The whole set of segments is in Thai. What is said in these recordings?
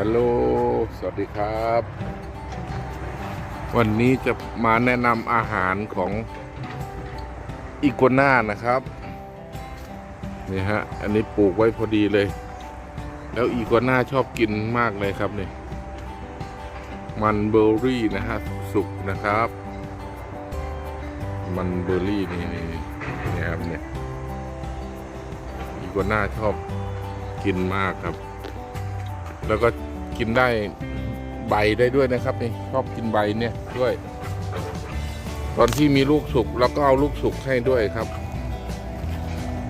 ฮัลโหล สวัสดีครับ วันนี้จะมาแนะนำอาหารของอีกัวน่านะครับ นี่ฮะ อันนี้ปลูกไว้พอดีเลย แล้วอีกัวน่าชอบกินมากเลยครับนี่มันเบอร์รี่นะฮะ สุกนะครับ มันเบอร์รี่นี่นี่นี่ครับเนี่ยอีกัวน่าชอบกินมากครับ แล้วก็ กินได้ใบได้ด้วยนะครับนี่ชอบกินใบเนี่ยด้วย ตอนที่มีลูกสุกเราก็เอาลูกสุกให้ด้วยครับ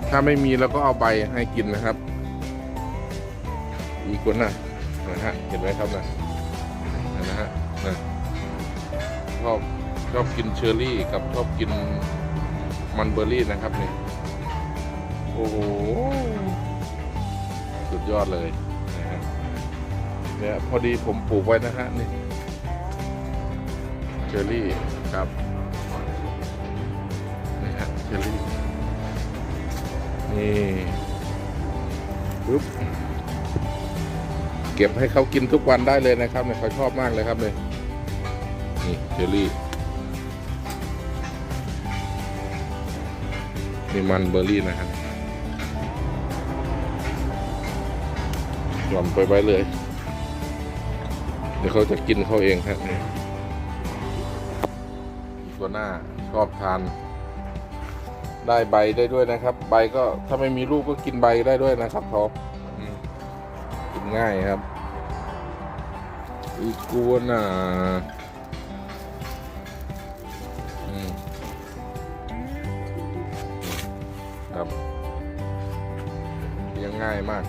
ถ้าไม่มีเราก็เอาใบให้กินนะครับ อีกคนนะนะฮะเห็นไหมครับนะนะฮะนะชอบชอบกินเชอร์รี่กับชอบกินมันเบอร์รี่นะครับนี่โอ้โหสุดยอดเลย เนี่ยพอดีผมปลูกไว้นะฮะนี่เชอร์รี่ครับนี่ฮะเชอร์รี่นี่ปึ๊บเก็บให้เขากินทุกวันได้เลยนะครับเนี่ยเขาชอบมากเลยครับเลยนี่เชอร์รี่นี่มันเบอร์รี่นะครับหย่อนไปไว้เลย เดี๋ยวเขาจะกินเขาเองครับนี่ตัวหน้าชอบทาน ได้ใบได้ด้วยนะครับ ใบก็ถ้าไม่มีลูกก็กินใบได้ด้วยนะครับเขากินง่ายครับ อีกัวน่าครับเลี้ยงง่ายมาก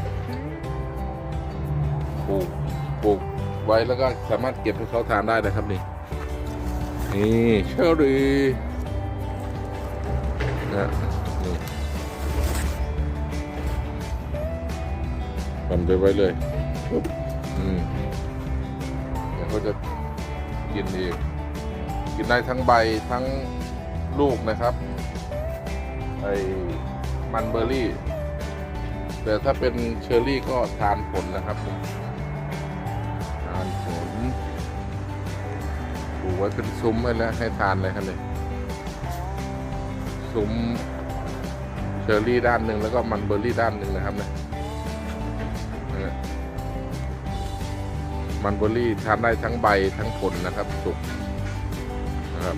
ปลูกปลูก ไว้แล้วก็สามารถเก็บให้เขาทานได้นะครับนี่นี่เชอรี่นะนี่ทำไปไว้เลยอืมเดี๋ยวเขาจะกินเองกินได้ทั้งใบทั้งลูกนะครับไอ้มันเบอร์รี่ แต่ถ้าเป็นเชอร์รี่ก็ทานผลนะครับ ไว้เป็นซุ้มไว้แล้วให้ทานเลยครับเลยซุ้มเชอร์รี่ด้านหนึ่งแล้วก็มันเบอร์รี่ด้านหนึ่งนะครับเนี่ยเนี่ยมันเบอร์รี่ทานได้ทั้งใบทั้งผลนะครับ สุกนะครับ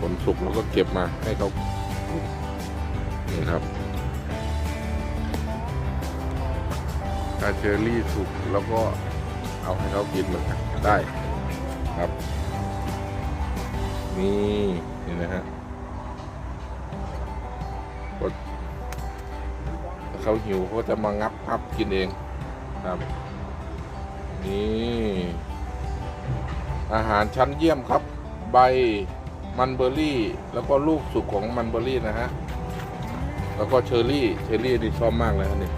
ผลสุกแล้วก็เก็บมาให้เขานี่ครับถ้าเชอร์รี่สุกแล้วก็ เอาให้เขากินมันได้ครับ นี่นี่นะฮะก็เขาหิวเขาจะมางับงับกินเองครับ นี่ อาหารชั้นเยี่ยมครับ ใบมันเบอร์รี่ แล้วก็ลูกสุกของมันเบอร์รี่นะฮะ แล้วก็เชอร์รี่ เชอร์รี่นี่ชอบมากเลยครับนี่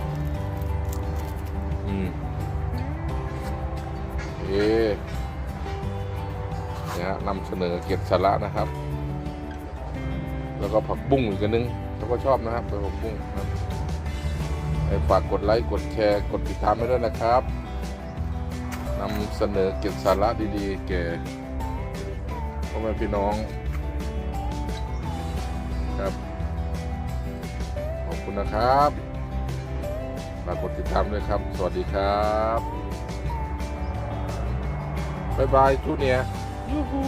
นำเสนอเก็ดสาระนะครับ แล้วก็ผักบุ้งอีกนึงเขาก็ชอบนะครับผักบุ้งนะครับฝากกดไลค์กดแชร์กดติดตามให้ด้วยนะครับนำเสนอเก็ดสาระดีๆ แก่พ่อแม่พี่น้องครับขอบคุณนะครับฝากกดติดตามด้วยครับ สวัสดีครับ บ๊ายบายทุกเนี่ย ยูฮู